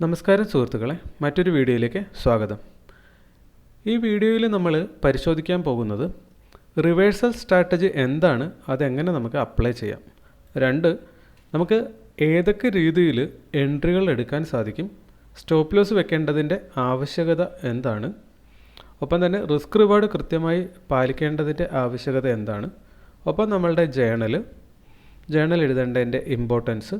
നമസ്കാരം സുഹൃത്തുക്കളെ മറ്റൊരു വീഡിയോയിലേക്ക് സ്വാഗതം. ഈ വീഡിയോയിൽ നമ്മൾ പരിശോധിക്കാൻ പോകുന്നത് റിവേഴ്സൽ സ്ട്രാറ്റജി എന്താണ് അതെങ്ങനെ നമുക്ക് അപ്ലൈ ചെയ്യാം. രണ്ട് നമുക്ക് ഏതൊക്കെ രീതിയിൽ എൻട്രികൾ എടുക്കാൻ സാധിക്കും സ്റ്റോപ്പ് ലോസ് വെക്കേണ്ടതിന്റെ ആവശ്യകത എന്താണ് ഒപ്പം തന്നെ റിസ്ക് റിവാർഡ് കൃത്യമായി പാലിക്കേണ്ടതിന്റെ ആവശ്യകത എന്താണ് ഒപ്പം നമ്മളുടെ ജേണൽ ജേണൽ എഴുതേണ്ടതിന്റെ ഇമ്പോർട്ടൻസ്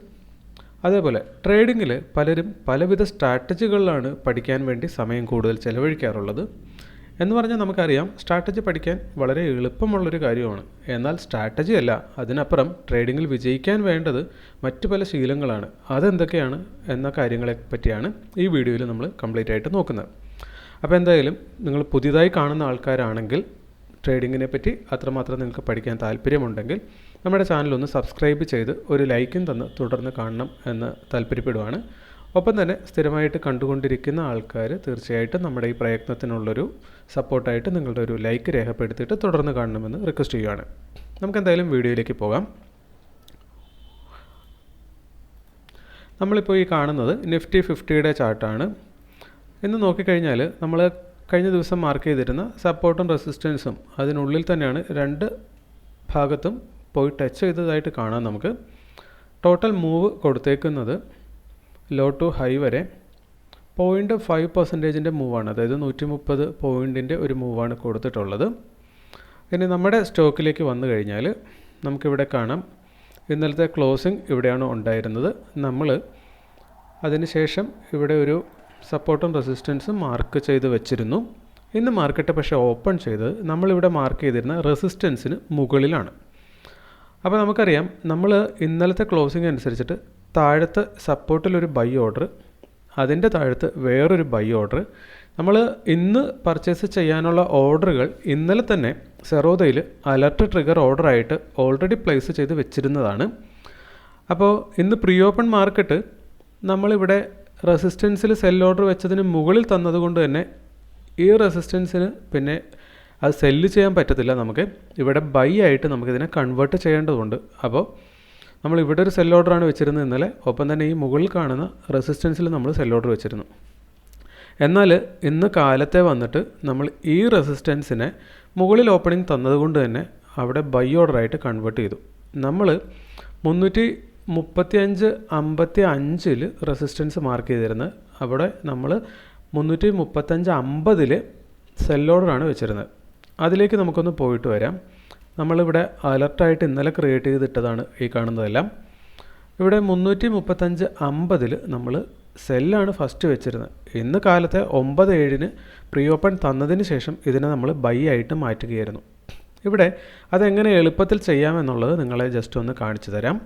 അതേപോലെ ട്രേഡിങ്ങിൽ പലരും പലവിധ സ്ട്രാറ്റജികളിലാണ് പഠിക്കാൻ വേണ്ടി സമയം കൂടുതൽ ചിലവഴിക്കാറുള്ളത്. എന്ന് പറഞ്ഞാൽ നമുക്കറിയാം സ്ട്രാറ്റജി പഠിക്കാൻ വളരെ എളുപ്പമുള്ളൊരു കാര്യമാണ്. എന്നാൽ സ്ട്രാറ്റജി അല്ല അതിനപ്പുറം ട്രേഡിങ്ങിൽ വിജയിക്കാൻ വേണ്ടത് മറ്റു പല ശീലങ്ങളാണ്. അതെന്തൊക്കെയാണ് എന്ന കാര്യങ്ങളെ പറ്റിയാണ് ഈ വീഡിയോയിൽ നമ്മൾ കംപ്ലീറ്റ് ആയിട്ട് നോക്കുന്നത്. അപ്പോൾ എന്തായാലും നിങ്ങൾ പുതിയതായി കാണുന്ന ആൾക്കാരാണെങ്കിൽ ട്രേഡിങ്ങിനെ പറ്റി അത്രമാത്രം നിങ്ങൾക്ക് പഠിക്കാൻ താല്പര്യമുണ്ടെങ്കിൽ നമ്മുടെ ചാനൽ ഒന്ന് സബ്സ്ക്രൈബ് ചെയ്ത് ഒരു ലൈക്കും തന്ന് തുടർന്ന് കാണണം എന്ന് താല്പര്യപ്പെടുവാണ്. ഒപ്പം തന്നെ സ്ഥിരമായിട്ട് കണ്ടുകൊണ്ടിരിക്കുന്ന ആൾക്കാർ തീർച്ചയായിട്ടും നമ്മുടെ ഈ പ്രയത്നത്തിനുള്ളൊരു സപ്പോർട്ടായിട്ട് നിങ്ങളുടെ ഒരു ലൈക്ക് രേഖപ്പെടുത്തിയിട്ട് തുടർന്ന് കാണണമെന്ന് റിക്വസ്റ്റ് ചെയ്യുകയാണ് നമുക്ക് എന്തായാലും വീഡിയോയിലേക്ക് പോകാം. നമ്മളിപ്പോൾ ഈ കാണുന്നത് നിഫ്റ്റി ഫിഫ്റ്റിയുടെ ചാർട്ടാണ്. ഇന്ന് നോക്കിക്കഴിഞ്ഞാൽ നമ്മൾ കഴിഞ്ഞ ദിവസം മാർക്ക് ചെയ്തിരുന്ന സപ്പോർട്ടും റെസിസ്റ്റൻസും അതിനുള്ളിൽ തന്നെയാണ് രണ്ട് ഭാഗത്തും പോയി ടച്ച് ചെയ്തതായിട്ട് കാണാം നമുക്ക്. ടോട്ടൽ മൂവ് കൊടുത്തേക്കുന്നത് ലോ ടു ഹൈ വരെ പോയിന്റ് ഫൈവ് പെർസെന്റേജിന്റെ മൂവാണ് അതായത് നൂറ്റി മുപ്പത് പോയിന്റിന്റെ ഒരു മൂവാണ് കൊടുത്തിട്ടുള്ളത്. ഇനി നമ്മുടെ സ്റ്റോക്കിലേക്ക് വന്നു കഴിഞ്ഞാൽ നമുക്കിവിടെ കാണാം. ഇന്നലത്തെ ക്ലോസിംഗ് ഇവിടെയാണ് ഉണ്ടായിരുന്നത്. നമ്മൾ അതിനുശേഷം ഇവിടെ ഒരു സപ്പോർട്ടും റെസിസ്റ്റൻസും മാർക്ക് ചെയ്ത് വെച്ചിരുന്നു. ഇന്ന് മാർക്കറ്റ് പക്ഷേ ഓപ്പൺ ചെയ്തത്. നമ്മളിവിടെ മാർക്ക് ചെയ്തിരുന്ന റെസിസ്റ്റൻസിന് മുകളിലാണ്. അപ്പോൾ നമുക്കറിയാം നമ്മൾ ഇന്നലത്തെ ക്ലോസിംഗ് അനുസരിച്ചിട്ട് താഴത്ത് സപ്പോർട്ടിലൊരു ബൈ ഓർഡർ അതിന്റെ താഴത്ത് വേറൊരു ബൈ ഓർഡർ നമ്മൾ ഇന്ന് പർച്ചേസ് ചെയ്യാനുള്ള ഓർഡറുകൾ ഇന്നലെ തന്നെ സെറോദയിൽ അലർട്ട് ട്രിഗർ ഓർഡറായിട്ട് ഓൾറെഡി പ്ലേസ് ചെയ്ത് വെച്ചിരുന്നതാണ്. അപ്പോൾ ഇന്ന് പ്രീ ഓപ്പൺ മാർക്കറ്റ് നമ്മളിവിടെ റെസിസ്റ്റൻസിൽ സെൽ ഓർഡർ വെച്ചതിന് മുകളിൽ തന്നതുകൊണ്ട് തന്നെ ഈ റെസിസ്റ്റൻസിന് പിന്നെ അത് സെല്ല് ചെയ്യാൻ പറ്റത്തില്ല നമുക്ക്. ഇവിടെ ബൈ ആയിട്ട് നമുക്കിതിനെ കൺവേർട്ട് ചെയ്യേണ്ടതുണ്ട്. അപ്പോൾ നമ്മൾ ഇവിടെ ഒരു സെൽ ഓർഡറാണ് വെച്ചിരുന്നത് ഇന്നലെ. ഒപ്പം തന്നെ ഈ മുകളിൽ കാണുന്ന റെസിസ്റ്റൻസിൽ നമ്മൾ സെൽ ഓർഡർ വെച്ചിരുന്നു. എന്നാൽ ഇന്ന് കാലത്തെ വന്നിട്ട് നമ്മൾ ഈ റെസിസ്റ്റൻസിനെ മുകളിൽ ഓപ്പണിംഗ് തന്നതുകൊണ്ട് തന്നെ അവിടെ ബൈ ഓർഡറായിട്ട് കൺവേർട്ട് ചെയ്തു. നമ്മൾ മുന്നൂറ്റി മുപ്പത്തി അഞ്ച് അമ്പത്തി അഞ്ചിൽ റെസിസ്റ്റൻസ് മാർക്ക് ചെയ്തിരുന്നത്. അവിടെ നമ്മൾ മുന്നൂറ്റി മുപ്പത്തഞ്ച് അമ്പതിൽ സെൽ ഓർഡറാണ് വെച്ചിരുന്നത്. അതിലേക്ക് നമുക്കൊന്ന് പോയിട്ട് വരാം. നമ്മളിവിടെ അലർട്ടായിട്ട് ഇന്നലെ ക്രിയേറ്റ് ചെയ്തിട്ടതാണ് ഈ കാണുന്നതെല്ലാം. ഇവിടെ മുന്നൂറ്റി മുപ്പത്തഞ്ച് അമ്പതിൽ നമ്മൾ സെല്ലാണ് ഫസ്റ്റ് വെച്ചിരുന്നത്. ഇന്ന് കാലത്തെ ഒമ്പത് ഏഴിന് പ്രീ ഓപ്പൺ തന്നതിന് ശേഷം ഇതിനെ നമ്മൾ ബൈ ആയിട്ട് മാറ്റുകയായിരുന്നു. ഇവിടെ അതെങ്ങനെ എളുപ്പത്തിൽ ചെയ്യാമെന്നുള്ളത് നിങ്ങളെ ജസ്റ്റ് ഒന്ന് കാണിച്ചു തരാം.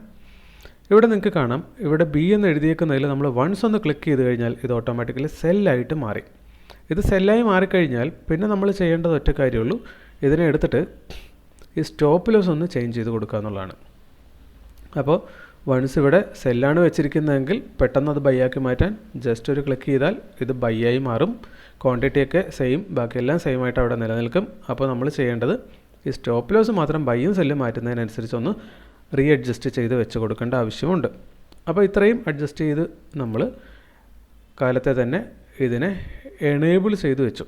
ഇവിടെ നിങ്ങൾക്ക് കാണാം. ഇവിടെ ബി എന്ന് എഴുതിയേക്കുന്നതിൽ നമ്മൾ വൺസ് ഒന്ന് ക്ലിക്ക് ചെയ്ത് കഴിഞ്ഞാൽ ഇത് ഓട്ടോമാറ്റിക്കലി സെല്ലായിട്ട് മാറി. ഇത് സെല്ലായി മാറിക്കഴിഞ്ഞാൽ പിന്നെ നമ്മൾ ചെയ്യേണ്ടത് ഒറ്റ കാര്യമുള്ളൂ. ഇതിനെ എടുത്തിട്ട് ഈ സ്റ്റോപ്പ് ലോസ് ഒന്ന് ചേഞ്ച് ചെയ്ത് കൊടുക്കുക എന്നുള്ളതാണ്. അപ്പോൾ വൺസ് ഇവിടെ സെല്ലാണ് വെച്ചിരിക്കുന്നതെങ്കിൽ പെട്ടെന്ന് അത് ബൈയാക്കി മാറ്റാൻ ജസ്റ്റ് ഒരു ക്ലിക്ക് ചെയ്താൽ ഇത് ബൈ ആയി മാറും. ക്വാണ്ടിറ്റിയൊക്കെ സെയിം ബാക്കിയെല്ലാം സെയിം ആയിട്ട് അവിടെ നിലനിൽക്കും. അപ്പോൾ നമ്മൾ ചെയ്യേണ്ടത് ഈ സ്റ്റോപ്പ് ലോസ് മാത്രം ബൈയും സെല്ലും മാറ്റുന്നതിനനുസരിച്ച് ഒന്ന് റീ അഡ്ജസ്റ്റ് ചെയ്ത് വെച്ച് കൊടുക്കേണ്ട ആവശ്യമുണ്ട്. അപ്പോൾ ഇത്രയും അഡ്ജസ്റ്റ് ചെയ്ത് നമ്മൾ കാലത്തെ തന്നെ ഇതിനെ എനേബിൾ ചെയ്ത് വെച്ചു.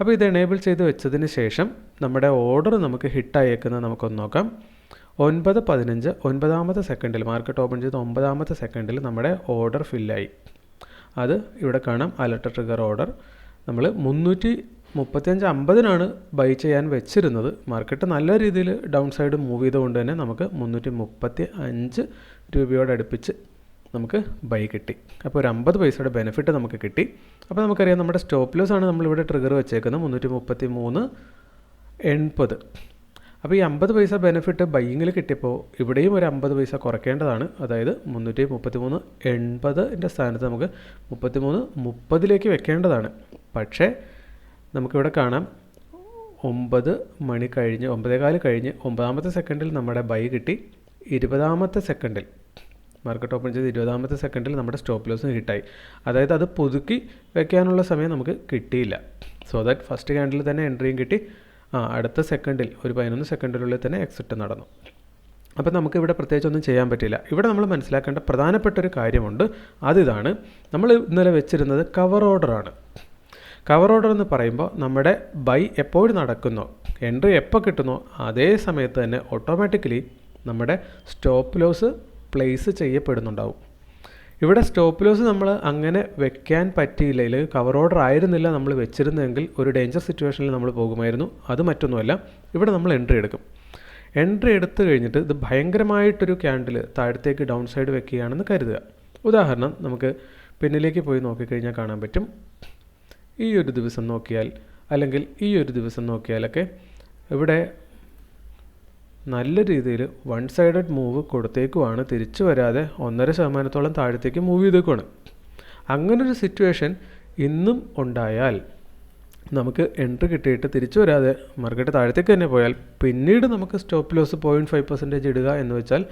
അപ്പോൾ ഇത് എണേബിൾ ചെയ്ത് വെച്ചതിന് ശേഷം നമ്മുടെ ഓർഡർ നമുക്ക് ഹിറ്റായേക്കുന്നത് നമുക്കൊന്ന് നോക്കാം. ഒൻപത് പതിനഞ്ച് ഒൻപതാമത്തെ സെക്കൻഡിൽ മാർക്കറ്റ് ഓപ്പൺ ചെയ്ത് ഒമ്പതാമത്തെ സെക്കൻഡിൽ നമ്മുടെ ഓർഡർ ഫില്ലായി അത് ഇവിടെ കാണാം അലർട്ട് ട്രിഗർ ഓർഡർ നമ്മൾ മുന്നൂറ്റി മുപ്പത്തിയഞ്ച് അമ്പതിനാണ് ബൈ ചെയ്യാൻ വെച്ചിരുന്നത്. മാർക്കറ്റ് നല്ല രീതിയിൽ ഡൗൺ സൈഡ് മൂവ് ചെയ്തുകൊണ്ട് തന്നെ നമുക്ക് മുന്നൂറ്റി മുപ്പത്തി അഞ്ച് രൂപയോട് അടുപ്പിച്ച് നമുക്ക് ബൈ കിട്ടി. അപ്പോൾ ഒരു അമ്പത് പൈസയുടെ ബെനിഫിറ്റ് നമുക്ക് കിട്ടി. അപ്പോൾ നമുക്കറിയാം നമ്മുടെ സ്റ്റോപ്പ് ലോസ് ആണ് നമ്മളിവിടെ ട്രിഗർ വെച്ചേക്കുന്നത് മുന്നൂറ്റി മുപ്പത്തി മൂന്ന് എൺപത്. അപ്പോൾ ഈ അമ്പത് പൈസ ബെനിഫിറ്റ് ബൈയിങ്ങിൽ കിട്ടിയപ്പോൾ ഇവിടെയും ഒരു അമ്പത് പൈസ കുറയ്ക്കേണ്ടതാണ്. അതായത് മുന്നൂറ്റി മുപ്പത്തി മൂന്ന് എൺപതിന്റെ സ്ഥാനത്ത് നമുക്ക് മുപ്പത്തി മൂന്ന് മുപ്പതിലേക്ക് വെക്കേണ്ടതാണ്. പക്ഷേ നമുക്കിവിടെ കാണാം ഒമ്പത് മണി കഴിഞ്ഞ് ഒമ്പതേകാൽ കഴിഞ്ഞ് ഒമ്പതാമത്തെ സെക്കൻഡിൽ നമ്മുടെ ബൈ കിട്ടി. ഇരുപതാമത്തെ സെക്കൻഡിൽ മാർക്കറ്റ് ഓപ്പൺ ചെയ്ത് ഇരുപതാമത്തെ സെക്കൻഡിൽ നമ്മുടെ സ്റ്റോപ്പ് ലോസ് ഹിറ്റായി അതായത് അത് പുതുക്കി വെക്കാനുള്ള സമയം നമുക്ക് കിട്ടിയില്ല. സോ ദാറ്റ് ഫസ്റ്റ് ക്യാൻഡിൽ തന്നെ എൻട്രിയും കിട്ടി. ആ അടുത്ത സെക്കൻഡിൽ ഒരു പതിനൊന്ന് സെക്കൻഡിനുള്ളിൽ തന്നെ എക്സിറ്റ് നടന്നു. അപ്പോൾ നമുക്കിവിടെ പ്രത്യേകിച്ചൊന്നും ചെയ്യാൻ പറ്റില്ല ഇവിടെ നമ്മൾ മനസ്സിലാക്കേണ്ട പ്രധാനപ്പെട്ട ഒരു കാര്യമുണ്ട്. അതിതാണ് നമ്മൾ ഇന്നലെ വെച്ചിരുന്നത് കവർ ഓർഡറാണ് കവർ ഓർഡർ എന്ന് പറയുമ്പോൾ നമ്മുടെ ബൈ എപ്പോഴും നടക്കുന്നോ എൻട്രി എപ്പോൾ കിട്ടുന്നോ അതേ സമയത്ത് തന്നെ ഓട്ടോമാറ്റിക്കലി നമ്മുടെ സ്റ്റോപ്പ് ലോസ് പ്ലേസ് ചെയ്യപ്പെടുന്നുണ്ടാവും. ഇവിടെ സ്റ്റോപ്പ് ലോസ് നമ്മൾ അങ്ങനെ വെക്കാൻ പറ്റിയില്ല. അല്ലെങ്കിൽ കവർ ഓർഡർ ആയിരുന്നില്ല നമ്മൾ വെച്ചിരുന്നെങ്കിൽ ഒരു ഡേഞ്ചർ സിറ്റുവേഷനിൽ നമ്മൾ പോകുമായിരുന്നു. അത് മറ്റൊന്നുമല്ല. ഇവിടെ നമ്മൾ എൻട്രി എടുക്കും. എൻട്രി എടുത്തു കഴിഞ്ഞിട്ട് ഇത് ഭയങ്കരമായിട്ടൊരു ക്യാൻഡിൽ താഴത്തേക്ക് ഡൗൺ സൈഡ് വെക്കുകയാണെന്ന് കരുതുക. ഉദാഹരണം നമുക്ക് പിന്നിലേക്ക് പോയി നോക്കിക്കഴിഞ്ഞാൽ കാണാൻ പറ്റും. ഈ ഒരു ദിവസം നോക്കിയാൽ അല്ലെങ്കിൽ ഈ ഒരു ദിവസം നോക്കിയാലൊക്കെ ഇവിടെ നല്ല രീതിയിൽ വൺ സൈഡഡ് മൂവ് കൊടുത്തേക്കുവാണ്. തിരിച്ചു വരാതെ ഒന്നര ശതമാനത്തോളം താഴത്തേക്ക് മൂവ് ചെയ്തേക്കുവാണ്. അങ്ങനൊരു സിറ്റുവേഷൻ ഇന്നും ഉണ്ടായാൽ നമുക്ക് എൻട്രി കിട്ടിയിട്ട് തിരിച്ചു വരാതെ മാർക്കറ്റ് താഴത്തേക്ക് തന്നെ പോയാൽ പിന്നീട് നമുക്ക് stop loss point five percentage ഇടുക എന്ന് വെച്ചാൽ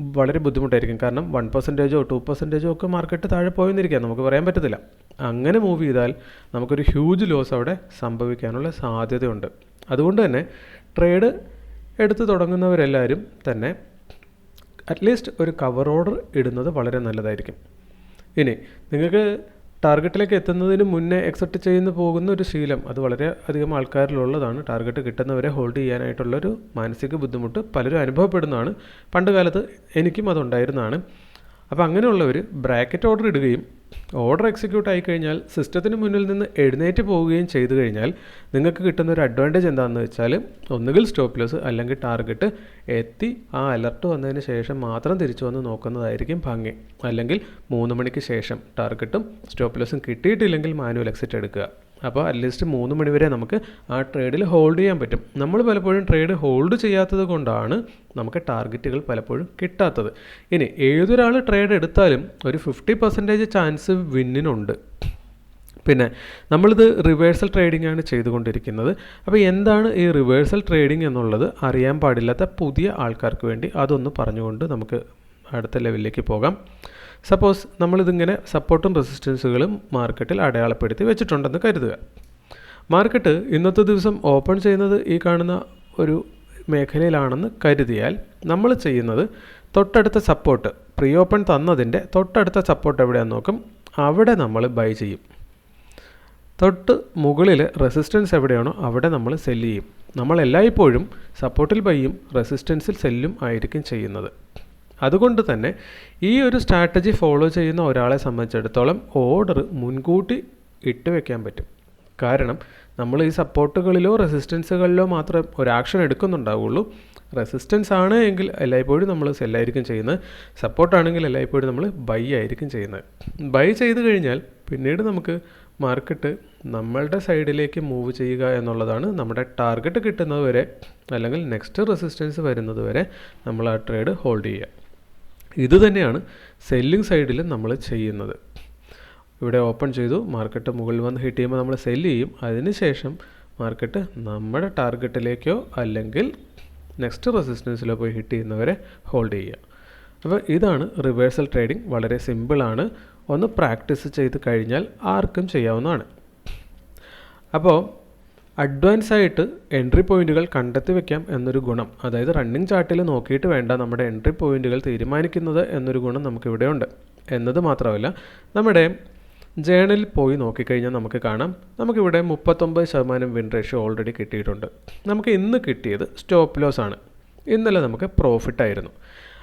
വളരെ ബുദ്ധിമുട്ടായിരിക്കും. കാരണം വൺ പെർസെന്റേജോ ടു പെർസെന്റേജോ ഒക്കെ മാർക്കറ്റ് താഴെ പോയെന്നിരിക്കാം. നമുക്ക് പറയാൻ പറ്റത്തില്ല. അങ്ങനെ മൂവ് ചെയ്താൽ നമുക്കൊരു ഹ്യൂജ് ലോസ് അവിടെ സംഭവിക്കാനുള്ള സാധ്യതയുണ്ട്. അതുകൊണ്ട് തന്നെ ട്രേഡ് എടുത്ത് തുടങ്ങുന്നവരെല്ലാവരും തന്നെ അറ്റ്ലീസ്റ്റ് ഒരു കവർ ഓർഡർ ഇടുന്നത് വളരെ നല്ലതായിരിക്കും. ഇനി നിങ്ങൾക്ക് ടാർഗറ്റിലേക്ക് എത്തുന്നതിന് മുന്നേ എക്സെപ്റ്റ് ചെയ്യുന്നു പോകുന്ന ഒരു ശീലം അത് വളരെ അധികം ആൾക്കാരിലുള്ളതാണ്. ടാർഗറ്റ് കിട്ടുന്നവരെ ഹോൾഡ് ചെയ്യാനായിട്ടുള്ളൊരു മാനസിക ബുദ്ധിമുട്ട് പലരും അനുഭവപ്പെടുന്നതാണ്. പണ്ട് കാലത്ത് എനിക്കും അതുണ്ടായിരുന്നതാണ്. അപ്പോൾ അങ്ങനെയുള്ളവർ ബ്രാക്കറ്റ് ഓർഡർ ഇടുകയും ഓർഡർ എക്സിക്യൂട്ട് ആയി കഴിഞ്ഞാൽ സിസ്റ്റത്തിന് മുന്നിൽ നിന്ന് എഴുന്നേറ്റ് പോവുകയും ചെയ്തു കഴിഞ്ഞാൽ നിങ്ങൾക്ക് കിട്ടുന്ന ഒരു അഡ്വാന്റേജ് എന്താണെന്ന് വെച്ചാൽ ഒന്നുകിൽ സ്റ്റോപ്പ് ലോസ് അല്ലെങ്കിൽ ടാർഗറ്റ് എത്തി ആ അലർട്ട് വന്നതിന് ശേഷം മാത്രം തിരിച്ചു വന്ന് നോക്കുന്നതായിരിക്കും ഭംഗി. അല്ലെങ്കിൽ മൂന്ന് മണിക്ക് ശേഷം ടാർഗറ്റും സ്റ്റോപ്പ് ലോസും കിട്ടിയിട്ടില്ലെങ്കിൽ മാനുവൽ എക്സിറ്റ് എടുക്കുക. അപ്പോൾ അറ്റ്ലീസ്റ്റ് മൂന്ന് മണിവരെ നമുക്ക് ആ ട്രേഡിൽ ഹോൾഡ് ചെയ്യാൻ പറ്റും. നമ്മൾ പലപ്പോഴും ട്രേഡ് ഹോൾഡ് ചെയ്യാത്തത് കൊണ്ടാണ് നമുക്ക് ടാർഗറ്റുകൾ പലപ്പോഴും കിട്ടാത്തത്. ഇനി ഏതൊരാൾ ട്രേഡ് എടുത്താലും ഒരു ഫിഫ്റ്റി പെർസെന്റേജ് ചാൻസ് വിന്നിനുണ്ട് പിന്നെ നമ്മളിത് റിവേഴ്സൽ ട്രേഡിംഗ് ആണ് ചെയ്തുകൊണ്ടിരിക്കുന്നത്. അപ്പോൾ എന്താണ് ഈ റിവേഴ്സൽ ട്രേഡിംഗ് എന്നുള്ളത് അറിയാൻ പാടില്ലാത്ത പുതിയ ആൾക്കാർക്ക് വേണ്ടി അതൊന്ന് പറഞ്ഞുകൊണ്ട് നമുക്ക് അടുത്ത ലെവലിലേക്ക് പോകാം. സപ്പോസ് നമ്മളിതിങ്ങനെ സപ്പോർട്ടും റെസിസ്റ്റൻസുകളും മാർക്കറ്റിൽ അടയാളപ്പെടുത്തി വെച്ചിട്ടുണ്ടെന്ന് കരുതുക. മാർക്കറ്റ് ഇന്നത്തെ ദിവസം ഓപ്പൺ ചെയ്യുന്നത് ഈ കാണുന്ന ഒരു മേഖലയിലാണെന്ന് കരുതിയാൽ നമ്മൾ ചെയ്യുന്നത് തൊട്ടടുത്ത സപ്പോർട്ട് പ്രീ ഓപ്പൺ തന്നതിന്റെ തൊട്ടടുത്ത സപ്പോർട്ട് എവിടെയാണെന്ന് നോക്കും. അവിടെ നമ്മൾ ബൈ ചെയ്യും. തൊട്ട് മുകളിൽ റെസിസ്റ്റൻസ് എവിടെയാണോ അവിടെ നമ്മൾ സെല്ല് ചെയ്യും. നമ്മൾ എല്ലായ്പ്പോഴും സപ്പോർട്ടിൽ ബൈയും റെസിസ്റ്റൻസിൽ സെല്ലും ആയിരിക്കും ചെയ്യുന്നത്. അതുകൊണ്ട് തന്നെ ഈ ഒരു സ്ട്രാറ്റജി ഫോളോ ചെയ്യുന്ന ഒരാളെ സംബന്ധിച്ചിടത്തോളം ഓർഡർ മുൻകൂട്ടി ഇട്ട് വെക്കാൻ പറ്റും. കാരണം നമ്മൾ ഈ സപ്പോർട്ടുകളിലോ റെസിസ്റ്റൻസുകളിലോ മാത്രം ഒരു ആക്ഷൻ എടുക്കുന്നുണ്ടാവുള്ളൂ. റെസിസ്റ്റൻസ് ആണ് എങ്കിൽ എല്ലായ്പ്പോഴും നമ്മൾ സെല്ലായിരിക്കും ചെയ്യുന്നത്. സപ്പോർട്ടാണെങ്കിൽ എല്ലായ്പ്പോഴും നമ്മൾ ബൈ ആയിരിക്കും ചെയ്യുന്നത്. ബൈ ചെയ്ത് കഴിഞ്ഞാൽ പിന്നീട് നമുക്ക് മാർക്കറ്റ് നമ്മളുടെ സൈഡിലേക്ക് മൂവ് ചെയ്യുക എന്നുള്ളതാണ് നമ്മുടെ ടാർഗറ്റ് കിട്ടുന്നത് വരെ അല്ലെങ്കിൽ നെക്സ്റ്റ് റെസിസ്റ്റൻസ് വരുന്നത് വരെ നമ്മൾ ആ ട്രേഡ് ഹോൾഡ് ചെയ്യുക. ഇത് തന്നെയാണ് സെല്ലിംഗ് സൈഡിൽ നമ്മൾ ചെയ്യുന്നത്. ഇവിടെ ഓപ്പൺ ചെയ്തു മാർക്കറ്റ് മുകളിൽ വന്ന് ഹിറ്റ് ചെയ്യുമ്പോൾ നമ്മൾ സെല്ല് ചെയ്യും. അതിനുശേഷം മാർക്കറ്റ് നമ്മുടെ ടാർഗറ്റിലേക്കോ അല്ലെങ്കിൽ നെക്സ്റ്റ് റെസിസ്റ്റൻസിലോ പോയി ഹിറ്റ് ചെയ്യുന്നവരെ ഹോൾഡ് ചെയ്യുക. അപ്പോൾ ഇതാണ് റിവേഴ്സൽ ട്രേഡിംഗ് വളരെ സിമ്പിളാണ് ഒന്ന് പ്രാക്ടീസ് ചെയ്ത് കഴിഞ്ഞാൽ ആർക്കും ചെയ്യാവുന്നതാണ്. അപ്പോൾ അഡ്വാൻസ് ആയിട്ട് എൻട്രി പോയിന്റുകൾ കണ്ടെത്തി വെക്കാം എന്നൊരു ഗുണം. അതായത് റണ്ണിങ് ചാർട്ടിൽ നോക്കിയിട്ട് വേണ്ട നമ്മുടെ എൻട്രി പോയിന്റുകൾ തീരുമാനിക്കുന്നത് എന്നൊരു ഗുണം നമുക്കിവിടെ ഉണ്ട്. എന്നത് മാത്രമല്ല നമ്മുടെ ജേണലിൽ പോയി നോക്കിക്കഴിഞ്ഞാൽ നമുക്ക് കാണാം നമുക്കിവിടെ മുപ്പത്തൊമ്പത് ശതമാനം വിൻ റേഷ്യോ ഓൾറെഡി കിട്ടിയിട്ടുണ്ട്. നമുക്ക് ഇന്ന് കിട്ടിയത് സ്റ്റോപ്പ് ലോസ് ആണ്. ഇന്നലെ നമുക്ക് പ്രോഫിറ്റ് ആയിരുന്നു.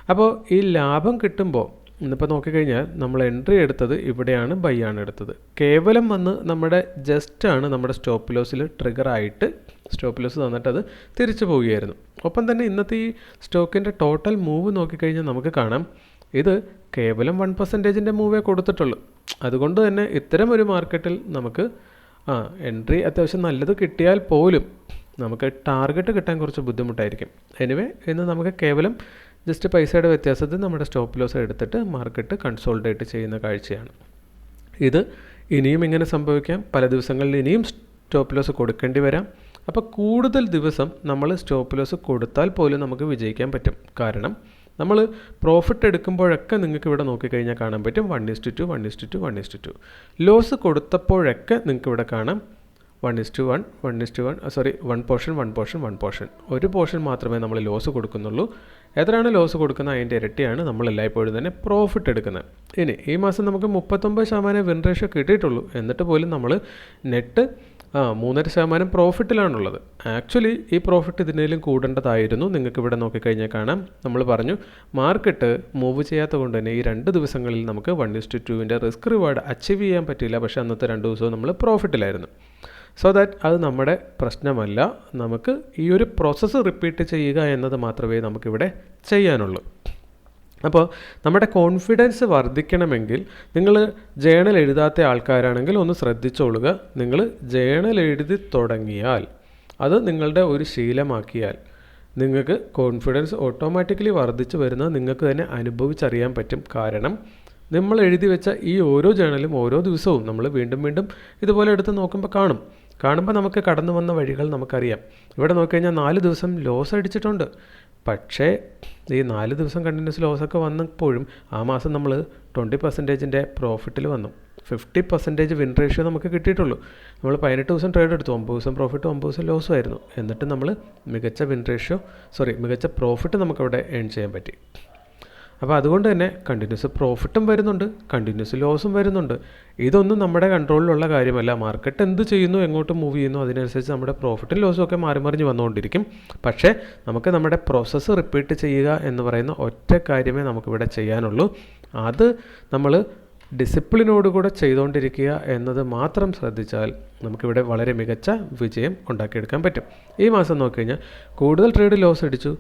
അപ്പോൾ ഈ ലാഭം കിട്ടുമ്പോൾ ഇന്നിപ്പോൾ നോക്കിക്കഴിഞ്ഞാൽ നമ്മൾ എൻട്രി എടുത്തത് ഇവിടെയാണ് ബൈ ആണ് എടുത്തത്. കേവലം വന്ന് നമ്മുടെ ജസ്റ്റ് ആണ് നമ്മുടെ സ്റ്റോപ്പ് ലോസിൽ ട്രിഗർ ആയിട്ട് സ്റ്റോപ്പ് ലോസ് തന്നിട്ട് അത് തിരിച്ചു പോവുകയായിരുന്നു. ഒപ്പം തന്നെ ഇന്നത്തെ ഈ സ്റ്റോക്കിന്റെ ടോട്ടൽ മൂവ് നോക്കിക്കഴിഞ്ഞാൽ നമുക്ക് കാണാം. ഇത് കേവലം വൺ പെർസെന്റേജിന്റെ മൂവേ കൊടുത്തിട്ടുള്ളൂ. അതുകൊണ്ട് തന്നെ ഇത്തരം ഒരു മാർക്കറ്റിൽ നമുക്ക് ആ എൻട്രി അത്യാവശ്യം നല്ലത് കിട്ടിയാൽ പോലും നമുക്ക് ടാർഗറ്റ് കിട്ടാൻ കുറച്ച് ബുദ്ധിമുട്ടായിരിക്കും. എനിവേ ഇന്ന് നമുക്ക് കേവലം ജസ്റ്റ് പൈസയുടെ വ്യത്യാസത്തിൽ നമ്മുടെ സ്റ്റോപ്പ് ലോസ് എടുത്തിട്ട് മാർക്കറ്റ് കൺസോൾഡേറ്റ് ചെയ്യുന്ന കാഴ്ചയാണ്. ഇത് ഇനിയും ഇങ്ങനെ സംഭവിക്കാം. പല ദിവസങ്ങളിൽ ഇനിയും സ്റ്റോപ്പ് ലോസ് കൊടുക്കേണ്ടി വരാം. അപ്പോൾ കൂടുതൽ ദിവസം നമ്മൾ സ്റ്റോപ്പ് ലോസ് കൊടുത്താൽ പോലും നമുക്ക് വിജയിക്കാൻ പറ്റും. കാരണം നമ്മൾ പ്രോഫിറ്റ് എടുക്കുമ്പോഴൊക്കെ നിങ്ങൾക്ക് ഇവിടെ നോക്കിക്കഴിഞ്ഞാൽ കാണാൻ പറ്റും. One is to two one is to two one is to two loss കൊടുത്തപ്പോഴൊക്കെ നിങ്ങൾക്ക് ഇവിടെ കാണാം. One is two one one is two one sorry one portion one portion one portion. ഒരു പോർഷൻ മാത്രമേ നമ്മൾ ലോസ് കൊടുക്കുന്നുള്ളൂ. എത്രയാണ് ലോസ് കൊടുക്കുന്നത്? അതിന്റെ ഇരട്ടിയാണ് നമ്മൾ എല്ലായ്പ്പോഴും തന്നെ പ്രോഫിറ്റ് എടുക്കുന്നത്. ഇനി ഈ മാസം നമുക്ക് മുപ്പത്തൊമ്പത് ശതമാനം വിൻ റേഷ്യോ കിട്ടിയിട്ടുള്ളൂ. എന്നിട്ട് പോലും നമ്മൾ നെറ്റ് ആ മൂന്നര ശതമാനം പ്രോഫിറ്റിലാണുള്ളത് ആക്ച്വലി ഈ പ്രോഫിറ്റ് ഇതിനേലും കൂടേണ്ടതായിരുന്നു. നിങ്ങൾക്ക് ഇവിടെ നോക്കിക്കഴിഞ്ഞാൽ കാണാം. നമ്മൾ പറഞ്ഞു മാർക്കറ്റ് മൂവ് ചെയ്യാത്ത കൊണ്ട് തന്നെ ഈ രണ്ട് ദിവസങ്ങളിൽ നമുക്ക് വൺ ഇസ്റ്റു ടുവിന്റെ റിസ്ക് റിവാർഡ് അച്ചീവ് ചെയ്യാൻ പറ്റിയില്ല. പക്ഷേ അന്നത്തെ രണ്ട് ദിവസവും നമ്മൾ പ്രോഫിറ്റിലായിരുന്നു സോ ദാറ്റ് അത് നമ്മുടെ പ്രശ്നമല്ല. നമുക്ക് ഈ ഒരു പ്രോസസ്സ് റിപ്പീറ്റ് ചെയ്യുക എന്നത് മാത്രമേ നമുക്കിവിടെ ചെയ്യാനുള്ളൂ. അപ്പോൾ നമ്മുടെ കോൺഫിഡൻസ് വർദ്ധിക്കണമെങ്കിൽ നിങ്ങൾ ജേണൽ എഴുതാത്ത ആൾക്കാരാണെങ്കിൽ ഒന്ന് ശ്രദ്ധിച്ചോളുക. നിങ്ങൾ ജേണൽ എഴുതി തുടങ്ങിയാൽ അത് നിങ്ങളുടെ ഒരു ശീലമാക്കിയാൽ നിങ്ങൾക്ക് കോൺഫിഡൻസ് ഓട്ടോമാറ്റിക്കലി വർദ്ധിച്ചു വരുന്നത് നിങ്ങൾക്ക് തന്നെ അനുഭവിച്ചറിയാൻ പറ്റും. കാരണം നമ്മൾ എഴുതി വെച്ച ഈ ഓരോ ജേണലും ഓരോ ദിവസവും നമ്മൾ വീണ്ടും വീണ്ടും ഇതുപോലെ എടുത്ത് നോക്കുമ്പോൾ കാണും. കാണുമ്പോൾ നമുക്ക് കടന്നു വന്ന വഴികൾ നമുക്കറിയാം. ഇവിടെ നോക്കിക്കഴിഞ്ഞാൽ നാല് ദിവസം ലോസ് അടിച്ചിട്ടുണ്ട്. പക്ഷേ ഈ നാല് ദിവസം കണ്ടിന്യൂസ് ലോസൊക്കെ വന്നപ്പോഴും ആ മാസം നമ്മൾ ട്വന്റി പെർസെന്റേജിന്റെ പ്രോഫിറ്റിൽ വന്നു. ഫിഫ്റ്റി പെർസെന്റേജ് വിൻ റേഷ്യോ നമുക്ക് കിട്ടിയിട്ടുള്ളൂ. നമ്മൾ പതിനെട്ട് ദിവസം ട്രേഡ് എടുത്തു. ഒമ്പത് ദിവസം പ്രോഫിറ്റ് ഒമ്പത് ദിവസം ലോസും ആയിരുന്നു. എന്നിട്ട് നമ്മൾ മികച്ച വിൻ റേഷ്യോ സോറി മികച്ച പ്രോഫിറ്റ് നമുക്കവിടെ ഏൺ ചെയ്യാൻ പറ്റി. അപ്പോൾ അതുകൊണ്ട് തന്നെ കണ്ടിന്യൂസ് പ്രോഫിറ്റും വരുന്നുണ്ട് കണ്ടിന്യൂസ് ലോസും വരുന്നുണ്ട്. ഇതൊന്നും നമ്മുടെ കൺട്രോളിലുള്ള കാര്യമല്ല. മാർക്കറ്റ് എന്ത് ചെയ്യുന്നു എങ്ങോട്ട് മൂവ് ചെയ്യുന്നു അതിനനുസരിച്ച് നമ്മുടെ പ്രോഫിറ്റും ലോസും ഒക്കെ മാറി മറിഞ്ഞ് വന്നുകൊണ്ടിരിക്കും. പക്ഷേ നമുക്ക് നമ്മുടെ പ്രോസസ്സ് റിപ്പീറ്റ് ചെയ്യുക എന്ന് പറയുന്ന ഒറ്റ കാര്യമേ നമുക്കിവിടെ ചെയ്യാനുള്ളൂ. അത് നമ്മൾ ഡിസിപ്ലിനോടുകൂടെ ചെയ്തുകൊണ്ടിരിക്കുക എന്നത് മാത്രം ശ്രദ്ധിച്ചാൽ നമുക്കിവിടെ വളരെ മികച്ച വിജയം ഉണ്ടാക്കിയെടുക്കാൻ പറ്റും. ഈ മാസം നോക്കിക്കഴിഞ്ഞാൽ കൂടുതൽ ട്രേഡ് ലോസ് അടിച്ചു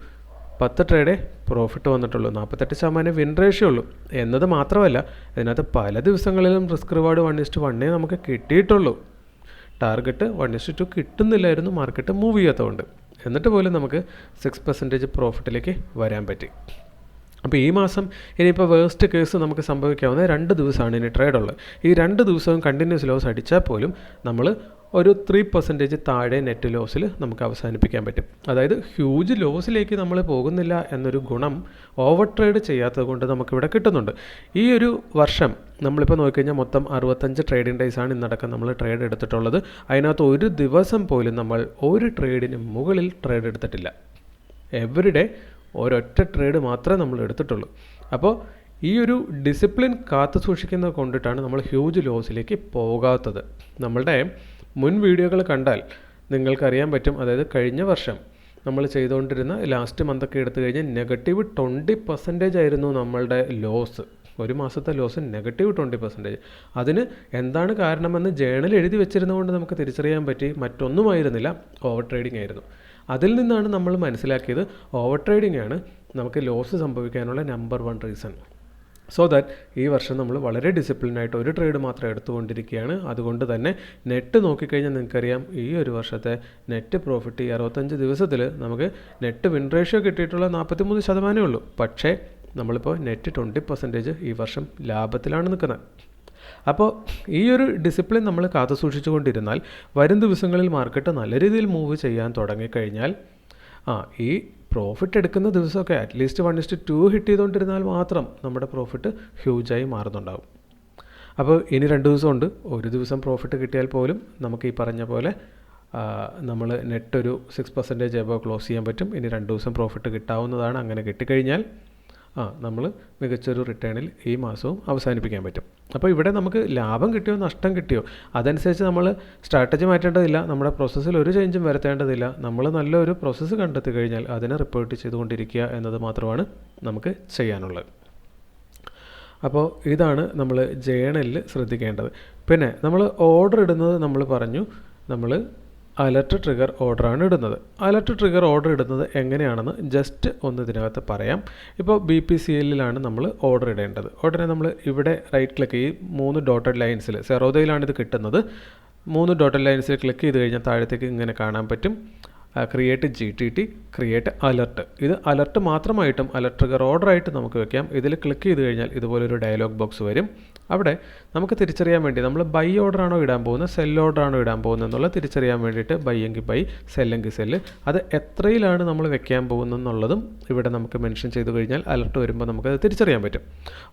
പത്ത് ട്രേഡേ പ്രോഫിറ്റ് വന്നിട്ടുള്ളൂ. നാൽപ്പത്തെട്ട് ശതമാനം വിൻ റേഷ്യോ ഉള്ളൂ. എന്നത് മാത്രമല്ല ഇതിനകത്ത് പല ദിവസങ്ങളിലും risk reward one is to വണ്ണേ നമുക്ക് കിട്ടിയിട്ടുള്ളൂ. Target one is to two കിട്ടുന്നില്ലായിരുന്നു market move ചെയ്യാത്തതുകൊണ്ട്. എന്നിട്ട് പോലും നമുക്ക് സിക്സ് പെർസെന്റേജ് പ്രോഫിറ്റിലേക്ക് വരാൻ പറ്റി. അപ്പോൾ ഈ മാസം ഇനിയിപ്പോൾ വേസ്റ്റ് കേസ് നമുക്ക് സംഭവിക്കാവുന്ന രണ്ട് ദിവസമാണ് ഇനി ട്രേഡ് ഉള്ളത്. ഈ രണ്ട് ദിവസവും കണ്ടിന്യൂസ് ലോസ് അടിച്ചാൽ പോലും നമ്മൾ ഒരു ത്രീ പെർസെന്റേജ് താഴെ നെറ്റ് ലോസിൽ നമുക്ക് അവസാനിപ്പിക്കാൻ പറ്റും. അതായത് ഹ്യൂജ് ലോസിലേക്ക് നമ്മൾ പോകുന്നില്ല എന്നൊരു ഗുണം ഓവർ ട്രേഡ് ചെയ്യാത്തത് കൊണ്ട് നമുക്കിവിടെ കിട്ടുന്നുണ്ട്. ഈ ഒരു വർഷം നമ്മളിപ്പോൾ നോക്കിക്കഴിഞ്ഞാൽ മൊത്തം അറുപത്തഞ്ച് ട്രേഡിംഗ് ആണ് ഇന്നടക്കം നമ്മൾ ട്രേഡ് എടുത്തിട്ടുള്ളത്. അതിനകത്ത് ഒരു ദിവസം പോലും നമ്മൾ ഒരു ട്രേഡിന് മുകളിൽ ട്രേഡ് എടുത്തിട്ടില്ല. എവറി ഡേ ഒരൊറ്റ ട്രേഡ് മാത്രമേ നമ്മൾ എടുത്തിട്ടുള്ളൂ. അപ്പോൾ ഈ ഒരു ഡിസിപ്ലിൻ കാത്തു സൂക്ഷിക്കുന്നത് കൊണ്ടിട്ടാണ് നമ്മൾ ഹ്യൂജ് ലോസിലേക്ക് പോകാത്തത്. നമ്മളുടെ മുൻ വീഡിയോകൾ കണ്ടാൽ നിങ്ങൾക്കറിയാൻ പറ്റും അതായത് കഴിഞ്ഞ വർഷം നമ്മൾ ചെയ്തുകൊണ്ടിരുന്ന ലാസ്റ്റ് മന്തൊക്കെ എടുത്തു കഴിഞ്ഞാൽ നെഗറ്റീവ് ട്വന്റി പെർസെന്റേജ് ആയിരുന്നു നമ്മളുടെ ലോസ് ഒരു മാസത്തെ ലോസ് നെഗറ്റീവ് ട്വന്റി പെർസെന്റേജ് അതിന് എന്താണ് കാരണമെന്ന് ജേണൽ എഴുതി വെച്ചിരുന്നതുകൊണ്ട് നമുക്ക് തിരിച്ചറിയാൻ പറ്റി. മറ്റൊന്നുമായിരുന്നില്ല ഓവർ ട്രേഡിംഗ് ആയിരുന്നു. അതിൽ നിന്നാണ് നമ്മൾ മനസ്സിലാക്കിയത് ഓവർ ട്രേഡിംഗ് ആണ് നമുക്ക് ലോസ് സംഭവിക്കാനുള്ള number one reason so that ഈ വർഷം നമ്മൾ വളരെ ഡിസിപ്ലിനായിട്ട് ഒരു ട്രേഡ് മാത്രം എടുത്തുകൊണ്ടിരിക്കുകയാണ്. അതുകൊണ്ട് തന്നെ നെറ്റ് നോക്കിക്കഴിഞ്ഞാൽ നിങ്ങൾക്കറിയാം ഈ ഒരു വർഷത്തെ നെറ്റ് പ്രോഫിറ്റ് ഈ അറുപത്തഞ്ച് ദിവസത്തിൽ നമുക്ക് നെറ്റ് വിൻ റേഷ്യോ കിട്ടിയിട്ടുള്ള നാൽപ്പത്തിമൂന്ന് ശതമാനമേ ഉള്ളൂ. പക്ഷേ നമ്മളിപ്പോൾ നെറ്റ് ട്വന്റി പെർസെന്റേജ് ഈ വർഷം ലാഭത്തിലാണ് നിൽക്കുന്നത്. അപ്പോൾ ഈ ഒരു ഡിസിപ്ലിൻ നമ്മൾ കാത്തു സൂക്ഷിച്ചുകൊണ്ടിരുന്നാൽ വരും ദിവസങ്ങളിൽ മാർക്കറ്റ് നല്ല രീതിയിൽ മൂവ് ചെയ്യാൻ തുടങ്ങിക്കഴിഞ്ഞാൽ ആ ഈ പ്രോഫിറ്റ് എടുക്കുന്ന ദിവസമൊക്കെ at least one is to two hit ചെയ്തുകൊണ്ടിരുന്നാൽ മാത്രം നമ്മുടെ പ്രോഫിറ്റ് ഹ്യൂജായി മാറുന്നുണ്ടാവും. അപ്പോൾ ഇനി രണ്ട് ദിവസമുണ്ട്. ഒരു ദിവസം പ്രോഫിറ്റ് കിട്ടിയാൽ പോലും നമുക്ക് ഈ പറഞ്ഞ പോലെ നമ്മൾ നെറ്റ് ഒരു സിക്സ് പെർസെന്റേജ് എബോ ക്ലോസ് ചെയ്യാൻ പറ്റും. ഇനി രണ്ട് ദിവസം പ്രോഫിറ്റ് കിട്ടാവുന്നതാണ്. അങ്ങനെ കിട്ടിക്കഴിഞ്ഞാൽ ആ നമ്മൾ മികച്ചൊരു റിട്ടേണിൽ ഈ മാസവും അവസാനിപ്പിക്കാൻ പറ്റും. അപ്പോൾ ഇവിടെ നമുക്ക് ലാഭം കിട്ടിയോ നഷ്ടം കിട്ടിയോ? അതനുസരിച്ച് നമ്മൾ സ്ട്രാറ്റജി മാറ്റേണ്ടതില്ല നമ്മുടെ പ്രോസസ്സിൽ ഒരു ചേഞ്ചും വരുത്തേണ്ടതില്ല. നമ്മൾ നല്ലൊരു പ്രോസസ്സ് കണ്ടെത്തി കഴിഞ്ഞാൽ അതിനെ റിപ്പോർട്ട് ചെയ്തുകൊണ്ടിരിക്കുക എന്നത് മാത്രമാണ് നമുക്ക് ചെയ്യാനുള്ളത്. അപ്പോൾ ഇതാണ് നമ്മൾ ജേണലിൽ ശ്രദ്ധിക്കേണ്ടത്. പിന്നെ നമ്മൾ ഓർഡർ ഇടുന്നത് നമ്മൾ പറഞ്ഞു നമ്മൾ അലർട്ട് ട്രിഗർ ഓർഡറാണ് ഇടുന്നത്. അലർട്ട് ട്രിഗർ ഓർഡർ ഇടുന്നത് എങ്ങനെയാണെന്ന് ജസ്റ്റ് ഒന്ന് ഇതിനകത്ത് പറയാം. ഇപ്പോൾ ബി പി സി എല്ലിലാണ് നമ്മൾ ഓർഡർ ഇടേണ്ടത്. ഉടനെ നമ്മൾ ഇവിടെ റൈറ്റ് ക്ലിക്ക് ഈ മൂന്ന് ഡോട്ടഡ് ലൈൻസിൽ സെറോദയിലാണ് ഇത് കിട്ടുന്നത്. മൂന്ന് ഡോട്ടഡ് ലൈൻസിൽ ക്ലിക്ക് ചെയ്ത് കഴിഞ്ഞാൽ താഴത്തേക്ക് ഇങ്ങനെ കാണാൻ പറ്റും. Create G T T create alert ഇത് അലർട്ട് മാത്രമായിട്ടും അലർട്ട് ട്രിഗർ ഓർഡറായിട്ട് നമുക്ക് വെക്കാം. ഇതിൽ ക്ലിക്ക് ചെയ്ത് കഴിഞ്ഞാൽ ഇതുപോലൊരു ഡയലോഗ് ബോക്സ് വരും. അവിടെ നമുക്ക് തിരിച്ചറിയാൻ വേണ്ടി നമ്മൾ ബൈ ഓർഡർ ആണോ ഇടാൻ പോകുന്നത്? സെൽ ഓർഡർ ആണോ ഇടാൻ പോകുന്നത് എന്നുള്ളത് തിരിച്ചറിയാൻ വേണ്ടിയിട്ട് ബൈ എങ്കിൽ ബൈ സെല്ലെങ്കിൽ സെല്ല് അത് എത്രയിലാണ് നമ്മൾ വെക്കാൻ പോകുന്നത് എന്നുള്ളതും ഇവിടെ നമുക്ക് മെൻഷൻ ചെയ്ത് കഴിഞ്ഞാൽ അലർട്ട് വരുമ്പോൾ നമുക്ക് അത് തിരിച്ചറിയാൻ പറ്റും.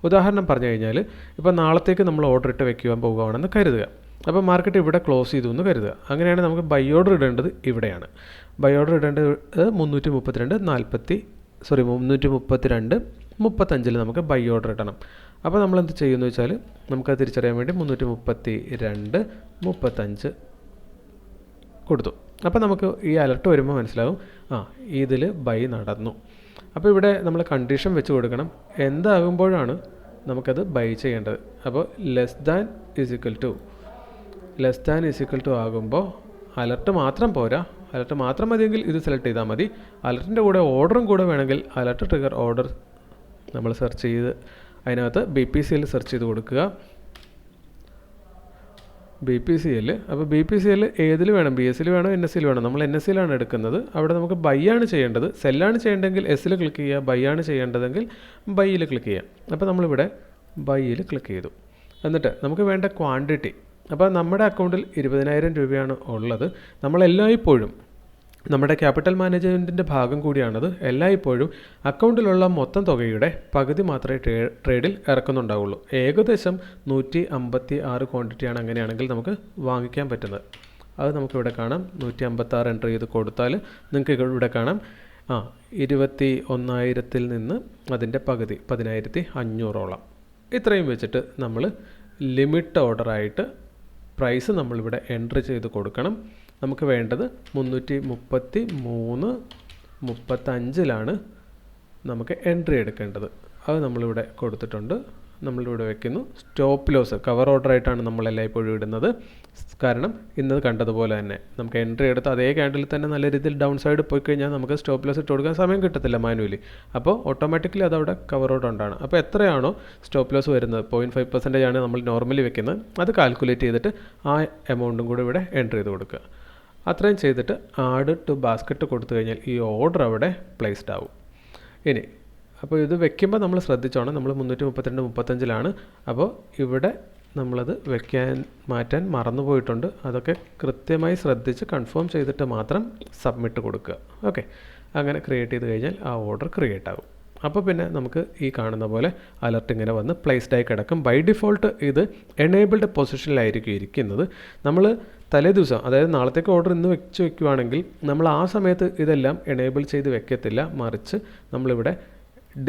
ഉദാഹരണം പറഞ്ഞു കഴിഞ്ഞാൽ ഇപ്പോൾ നാളത്തേക്ക് നമ്മൾ ഓർഡർ ഇട്ട് വെക്കുവാൻ പോകുകയാണെന്ന് കരുതുക. അപ്പോൾ മാർക്കറ്റ് ഇവിടെ ക്ലോസ് ചെയ്തു എന്ന് കരുതുക. അങ്ങനെയാണ് നമുക്ക് ബൈ ഓർഡർ ഇടേണ്ടത് ഇവിടെയാണ്. ബൈ ഓർഡർ ഇടേണ്ടത് മുന്നൂറ്റി മുപ്പത്തിരണ്ട് നാൽപ്പത്തി സോറി മുന്നൂറ്റി മുപ്പത്തിരണ്ട് മുപ്പത്തഞ്ചിൽ നമുക്ക് ബൈ ഓർഡർ ഇടണം. അപ്പോൾ നമ്മൾ എന്ത് ചെയ്യുമെന്ന് വെച്ചാൽ നമുക്കത് തിരിച്ചറിയാൻ വേണ്ടി മുന്നൂറ്റി മുപ്പത്തി രണ്ട് മുപ്പത്തഞ്ച് കൊടുത്തു. അപ്പോൾ നമുക്ക് ഈ അലർട്ട് വരുമ്പോൾ മനസ്സിലാവും ആ ഇതിൽ ബൈ നടന്നു. അപ്പോൾ ഇവിടെ നമ്മൾ കണ്ടീഷൻ വെച്ച് കൊടുക്കണം. എന്താകുമ്പോഴാണ് നമുക്കത് ബൈ ചെയ്യേണ്ടത്? അപ്പോൾ less than equal to less than equal to ആകുമ്പോൾ അലർട്ട് മാത്രം പോരാ. അലർട്ട് മാത്രം മതിയെങ്കിൽ ഇത് സെലക്ട് ചെയ്താൽ മതി. അലർട്ടിന്റെ കൂടെ ഓർഡറും കൂടെ വേണമെങ്കിൽ അലർട്ട് ട്രിഗർ ഓർഡർ നമ്മൾ സെർച്ച് ചെയ്ത് അതിനകത്ത് B P C L search ചെയ്ത് കൊടുക്കുക. ബി പി സി എൽ അപ്പോൾ ബി പി സി എൽ ഏതിൽ വേണം? ബി എസ് സിയിൽ വേണോ? എൻ എസ് സിയിൽ വേണോ? നമ്മൾ എൻ എസ് സിയിലാണ് എടുക്കുന്നത്. അവിടെ നമുക്ക് ബൈ ആണ് ചെയ്യേണ്ടത്. സെല്ലാണ് ചെയ്യേണ്ടതെങ്കിൽ എസ്സിൽ ക്ലിക്ക് ചെയ്യുക. ബൈ ആണ് ചെയ്യേണ്ടതെങ്കിൽ ബൈയിൽ ക്ലിക്ക് ചെയ്യാം അപ്പോൾ നമ്മളിവിടെ ബൈയിൽ ക്ലിക്ക് ചെയ്തു. എന്നിട്ട് നമുക്ക് വേണ്ട ക്വാണ്ടിറ്റി അപ്പോൾ നമ്മുടെ അക്കൗണ്ടിൽ ഇരുപതിനായിരം രൂപയാണ് ഉള്ളത്. നമ്മളെല്ലായ്പ്പോഴും നമ്മുടെ ക്യാപിറ്റൽ മാനേജ്മെന്റിന്റെ ഭാഗം കൂടിയാണത് എല്ലായ്പ്പോഴും അക്കൗണ്ടിലുള്ള മൊത്തം തുകയുടെ പകുതി മാത്രമേ ട്രേ ട്രേഡിൽ ഇറക്കുന്നുണ്ടാവുള്ളൂ. ഏകദേശം നൂറ്റി അമ്പത്തി ആറ് ക്വാണ്ടിറ്റിയാണ് അങ്ങനെയാണെങ്കിൽ നമുക്ക് വാങ്ങിക്കാൻ പറ്റുന്നത്. അത് നമുക്കിവിടെ കാണാം. നൂറ്റി അമ്പത്താറ് എൻട്രി ചെയ്ത് കൊടുത്താൽ നിങ്ങൾക്ക് ഇവിടെ കാണാം. ആ ഇരുപത്തി ഒന്നായിരത്തിൽ നിന്ന് അതിന്റെ പകുതി പതിനായിരത്തി അഞ്ഞൂറോളം. ഇത്രയും വെച്ചിട്ട് നമ്മൾ ലിമിറ്റ് ഓർഡറായിട്ട് പ്രൈസ് നമ്മളിവിടെ എൻട്രി ചെയ്ത് കൊടുക്കണം. നമുക്ക് വേണ്ടത് മുന്നൂറ്റി മുപ്പത്തി മൂന്ന് മുപ്പത്തഞ്ചിലാണ് നമുക്ക് എൻട്രി എടുക്കേണ്ടത്. അത് നമ്മളിവിടെ കൊടുത്തിട്ടുണ്ട്. നമ്മളിവിടെ വെക്കുന്നു. സ്റ്റോപ്പ് ലോസ് കവർ ഓർഡർ ആയിട്ടാണ് നമ്മളെല്ലാം എല്ലായ്പ്പോഴും ഇടുന്നത്. കാരണം ഇന്നത് കണ്ടതുപോലെ തന്നെ. നമുക്ക് എൻട്രി എടുത്ത് അതേ ക്യാൻഡിൽ തന്നെ നല്ല രീതിയിൽ ഡൗൺ സൈഡ് പോയി കഴിഞ്ഞാൽ നമുക്ക് സ്റ്റോപ്പ് ലോസ് ഇട്ട് കൊടുക്കാൻ സമയം കിട്ടത്തില്ല മാനുവലി. അപ്പോൾ ഓട്ടോമാറ്റിക്കലി അതവിടെ കവർ ഓർഡർ ഉണ്ടാണ്. അപ്പോൾ എത്രയാണോ സ്റ്റോപ്പ് ലോസ് വരുന്നത്? പോയിന്റ് ഫൈവ് പെർസെന്റേജ് ആണ് നമ്മൾ നോർമലി വെക്കുന്നത്. അത് കാൽക്കുലേറ്റ് ചെയ്തിട്ട് ആ എമൗണ്ടും കൂടി ഇവിടെ എൻട്രി ചെയ്ത് കൊടുക്കുക. അത്രയും ചെയ്തിട്ട് ആഡ് ടു ബാസ്ക്കറ്റ് കൊടുത്തു കഴിഞ്ഞാൽ ഈ ഓർഡർ അവിടെ പ്ലേസ്ഡ് ആവും. ഇനി അപ്പോൾ ഇത് വെക്കുമ്പോൾ നമ്മൾ ശ്രദ്ധിച്ചോണം നമ്മൾ മുന്നൂറ്റി മുപ്പത്തിരണ്ട് മുപ്പത്തഞ്ചിലാണ്. അപ്പോൾ ഇവിടെ നമ്മളത് വെക്കാൻ മാറ്റാൻ മറന്നു പോയിട്ടുണ്ട്. അതൊക്കെ കൃത്യമായി ശ്രദ്ധിച്ച് കൺഫേം ചെയ്തിട്ട് മാത്രം സബ്മിറ്റ് കൊടുക്കുക. ഓക്കെ അങ്ങനെ ക്രിയേറ്റ് ചെയ്ത് കഴിഞ്ഞാൽ ആ ഓർഡർ ക്രിയേറ്റ് ആകും അപ്പോൾ പിന്നെ നമുക്ക് ഈ കാണുന്ന പോലെ അലർട്ട് ഇങ്ങനെ വന്ന് പ്ലേസ്ഡ് ആയി കിടക്കും. ബൈ ഡിഫോൾട്ട് ഇത് എനേബിൾഡ് പൊസിഷനിലായിരിക്കും ഇരിക്കുന്നത്. നമ്മൾ തലേ ദിവസം അതായത് നാളത്തേക്ക് ഓർഡർ ഇന്ന് വെച്ച് വെക്കുവാണെങ്കിൽ നമ്മൾ ആ സമയത്ത് ഇതെല്ലാം എനേബിൾ ചെയ്ത് വെക്കത്തില്ല. മറിച്ച് നമ്മളിവിടെ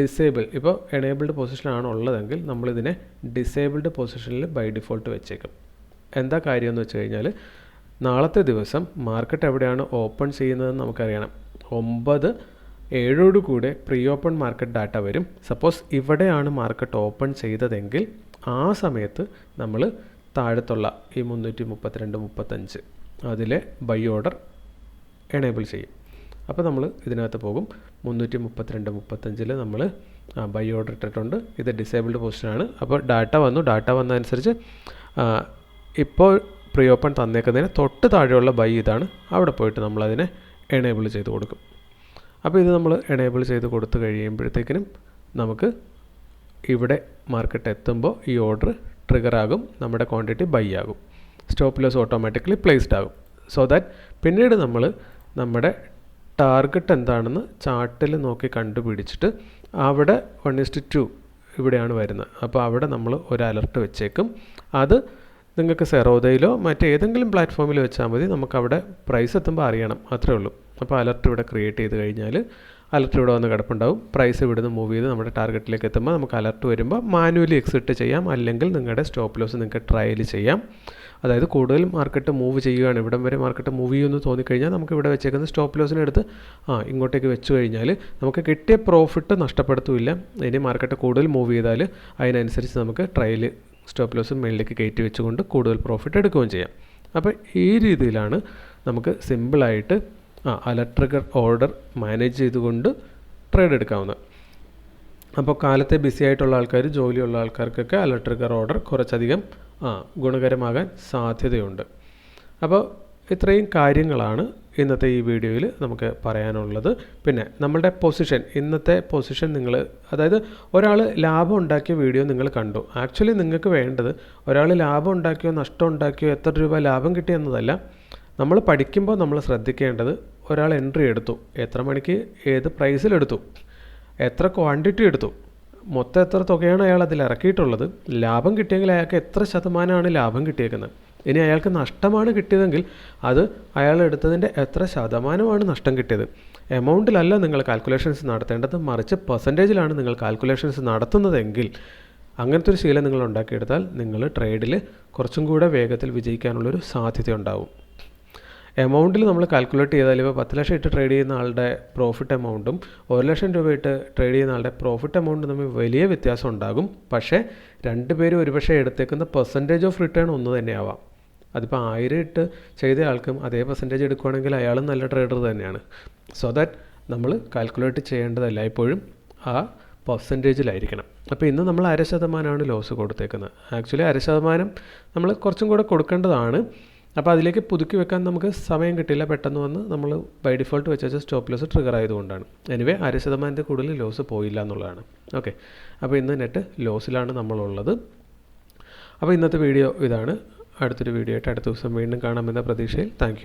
ഡിസേബിൾ ഇപ്പോൾ എനേബിൾഡ് പൊസിഷനാണ് ഉള്ളതെങ്കിൽ നമ്മളിതിനെ ഡിസേബിൾഡ് പൊസിഷനിൽ ബൈ ഡിഫോൾട്ട് വെച്ചേക്കും. എന്താ കാര്യം എന്ന് വെച്ച് കഴിഞ്ഞാൽ നാളത്തെ ദിവസം മാർക്കറ്റ് എവിടെയാണ് ഓപ്പൺ ചെയ്യുന്നതെന്ന് നമുക്കറിയണം. ഒമ്പത് ഏഴോട് കൂടെ പ്രീ ഓപ്പൺ മാർക്കറ്റ് ഡാറ്റ വരും. സപ്പോസ് ഇവിടെയാണ് മാർക്കറ്റ് ഓപ്പൺ ചെയ്തതെങ്കിൽ ആ സമയത്ത് നമ്മൾ താഴത്തുള്ള ഈ മുന്നൂറ്റി മുപ്പത്തിരണ്ട് മുപ്പത്തഞ്ച് അതിലെ ബൈ ഓർഡർ എണേബിൾ ചെയ്യും. അപ്പോൾ നമ്മൾ ഇതിനകത്ത് പോകും. മുന്നൂറ്റി മുപ്പത്തിരണ്ട് മുപ്പത്തഞ്ചിൽ നമ്മൾ ബൈ ഓർഡർ ഇട്ടിട്ടുണ്ട്. ഇത് ഡിസേബിൾഡ് പൊസിഷനാണ് അപ്പോൾ ഡാറ്റ വന്നു. ഡാറ്റ വന്നതനുസരിച്ച് ഇപ്പോൾ പ്രീ ഓപ്പൺ തന്നേക്കുന്നതിന് തൊട്ട് താഴെയുള്ള ബൈ ഇതാണ്. അവിടെ പോയിട്ട് നമ്മളതിനെ എണേബിൾ ചെയ്ത് കൊടുക്കും. അപ്പോൾ ഇത് നമ്മൾ എനേബിൾ ചെയ്ത് കൊടുത്തു കഴിയുമ്പോഴത്തേക്കിനും നമുക്ക് ഇവിടെ മാർക്കറ്റ് എത്തുമ്പോൾ ഈ ഓർഡർ ട്രിഗർ ആകും നമ്മുടെ ക്വാണ്ടിറ്റി ബൈ ആകും. സ്റ്റോപ്പ് ലോസ് ഓട്ടോമാറ്റിക്കലി പ്ലേസ്ഡ് ആകും. സോ ദാറ്റ് പിന്നീട് നമ്മൾ നമ്മുടെ ടാർഗറ്റ് എന്താണെന്ന് ചാർട്ടിൽ നോക്കി കണ്ടുപിടിച്ചിട്ട് അവിടെ വൺ ഇസ്റ്റ് ടു ഇവിടെയാണ് വരുന്നത്. അപ്പോൾ അവിടെ നമ്മൾ ഒരു അലർട്ട് വെച്ചേക്കും. അത് നിങ്ങൾക്ക് സെറോദയിലോ മറ്റേതെങ്കിലും പ്ലാറ്റ്ഫോമിൽ വെച്ചാൽ മതി. നമുക്കവിടെ പ്രൈസ് എത്തുമ്പോൾ അറിയണം. അത്രേ ഉള്ളൂ. അപ്പോൾ അലർട്ട് ഇവിടെ ക്രിയേറ്റ് ചെയ്ത് കഴിഞ്ഞാൽ അലർട്ട് ഇവിടെ വന്ന് കിടപ്പുണ്ടാവും. പ്രൈസ് ഇവിടുന്ന് മൂവ് ചെയ്ത് നമ്മുടെ ടാർഗറ്റിലേക്ക് എത്തുമ്പോൾ നമുക്ക് അലർട്ട് വരുമ്പോൾ മാനുവലി എക്സിറ്റ് ചെയ്യാം. അല്ലെങ്കിൽ നിങ്ങളുടെ സ്റ്റോപ്പ് ലോസ് നിങ്ങൾക്ക് ട്രയൽ ചെയ്യാം. അതായത് കൂടുതൽ മാർക്കറ്റ് മൂവ് ചെയ്യുകയാണ്. ഇവിടം വരെ മാർക്കറ്റ് മൂവ് ചെയ്യുമെന്ന് തോന്നിക്കഴിഞ്ഞാൽ നമുക്ക് ഇവിടെ വെച്ചേക്കുന്ന സ്റ്റോപ്പ് ലോസിനെടുത്ത് ആ ഇങ്ങോട്ടേക്ക് വെച്ച് കഴിഞ്ഞാൽ നമുക്ക് കിട്ടിയ പ്രോഫിറ്റ് നഷ്ടപ്പെടുത്തില്ല. ഇനി മാർക്കറ്റ് കൂടുതൽ മൂവ് ചെയ്താൽ അതിനനുസരിച്ച് നമുക്ക് ട്രയൽ സ്റ്റോപ്പ് ലോസ് മുകളിലേക്ക് കയറ്റി വെച്ചുകൊണ്ട് കൂടുതൽ പ്രോഫിറ്റ് എടുക്കുകയും ചെയ്യാം. അപ്പോൾ ഈ രീതിയിലാണ് നമുക്ക് സിമ്പിളായിട്ട് ആ അലക്ട്രിക്കൽ ഓർഡർ മാനേജ് ചെയ്തുകൊണ്ട് ട്രേഡ് എടുക്കാവുന്ന. അപ്പോൾ കാലത്തെ ബിസി ആയിട്ടുള്ള ആൾക്കാർ ജോലിയുള്ള ആൾക്കാർക്കൊക്കെ അലക്ട്രിക്കൽ ഓർഡർ കുറച്ചധികം ആ ഗുണകരമാകാൻ സാധ്യതയുണ്ട്. അപ്പോൾ ഇത്രയും കാര്യങ്ങളാണ് ഇന്നത്തെ ഈ വീഡിയോയിൽ നമുക്ക് പറയാനുള്ളത്. പിന്നെ നമ്മളുടെ പൊസിഷൻ ഇന്നത്തെ പൊസിഷൻ നിങ്ങൾ അതായത് ഒരാൾ ലാഭം ഉണ്ടാക്കിയ വീഡിയോ നിങ്ങൾ കണ്ടു. ആക്ച്വലി നിങ്ങൾക്ക് വേണ്ടത് ഒരാൾ ലാഭം ഉണ്ടാക്കിയോ നഷ്ടം ഉണ്ടാക്കിയോ എത്ര രൂപ ലാഭം കിട്ടിയെന്നതല്ല നമ്മൾ പഠിക്കുമ്പോൾ നമ്മൾ ശ്രദ്ധിക്കേണ്ടത് ഒരാൾ എൻട്രി എടുത്തു. എത്ര മണിക്ക് ഏത് പ്രൈസിലെടുത്തു എത്ര ക്വാണ്ടിറ്റി എടുത്തു? മൊത്തം എത്ര തുകയാണ് അയാൾ അതിൽ ഇറക്കിയിട്ടുള്ളത്? ലാഭം കിട്ടിയെങ്കിൽ അയാൾക്ക് എത്ര ശതമാനമാണ് ലാഭം കിട്ടിയേക്കുന്നത്? ഇനി അയാൾക്ക് നഷ്ടമാണ് കിട്ടിയതെങ്കിൽ അത് അയാൾ എടുത്തതിന്റെ എത്ര ശതമാനമാണ് നഷ്ടം കിട്ടിയത്? എമൗണ്ടിലല്ല നിങ്ങൾ കാൽക്കുലേഷൻസ് നടത്തേണ്ടത്. മറിച്ച് പെർസെന്റേജിലാണ് നിങ്ങൾ കാൽക്കുലേഷൻസ് നടത്തുന്നതെങ്കിൽ അങ്ങനത്തെ ഒരു ശീലം നിങ്ങൾ ഉണ്ടാക്കിയെടുത്താൽ നിങ്ങൾ ട്രേഡിൽ കുറച്ചും കൂടെ വേഗത്തിൽ വിജയിക്കാനുള്ളൊരു സാധ്യത ഉണ്ടാവും എമൗണ്ടിൽ നമ്മൾ കാൽക്കുലേറ്റ് ചെയ്താൽ ഇപ്പോൾ പത്ത് ലക്ഷം ഇട്ട് ട്രേഡ് ചെയ്യുന്ന ആളുടെ പ്രോഫിറ്റ് എമൗണ്ടും ഒരു ലക്ഷം രൂപ ഇട്ട് ട്രേഡ് ചെയ്യുന്ന ആളുടെ പ്രോഫിറ്റ് എമൗണ്ടും തമ്മിൽ വലിയ വ്യത്യാസം ഉണ്ടാകും. പക്ഷേ രണ്ടുപേരും ഒരുപക്ഷെ എടുത്തേക്കുന്ന പെർസെന്റേജ് ഓഫ് റിട്ടേൺ ഒന്ന് തന്നെയാവാം. അതിപ്പോൾ ആയിരം ഇട്ട് ചെയ്ത ആൾക്കും അതേ പെർസെന്റേജ് എടുക്കുകയാണെങ്കിൽ അയാളും നല്ല ട്രേഡർ തന്നെയാണ്. സോ ദാറ്റ് നമ്മൾ കാൽക്കുലേറ്റ് ചെയ്യേണ്ടതല്ല എപ്പോഴും ആ പെർസെന്റേജിലായിരിക്കണം അപ്പോൾ ഇന്ന് നമ്മൾ അര ശതമാനമാണ് ലോസ് കൊടുത്തേക്കുന്നത്. ആക്ച്വലി അര ശതമാനം നമ്മൾ കുറച്ചും കൂടെ കൊടുക്കേണ്ടതാണ്. അപ്പോൾ അതിലേക്ക് പുതുക്കി വെക്കാൻ നമുക്ക് സമയം കിട്ടില്ല പെട്ടെന്ന് വന്ന് നമ്മൾ ബൈ ഡിഫോൾട്ട് വെച്ച സ്റ്റോപ്പ് ലോസ് ട്രിഗർ ആയതുകൊണ്ടാണ്. എനിവേ അര ശതമാനത്തിൽ കൂടുതൽ ലോസ് പോയില്ല എന്നുള്ളതാണ്. ഓക്കെ അപ്പോൾ ഇന്ന് നെറ്റ് ലോസിലാണ് നമ്മളുള്ളത്. അപ്പോൾ ഇന്നത്തെ വീഡിയോ ഇതാണ്. അടുത്തൊരു വീഡിയോ ആയിട്ട് അടുത്ത ദിവസം വീണ്ടും കാണാമെന്ന പ്രതീക്ഷയിൽ താങ്ക്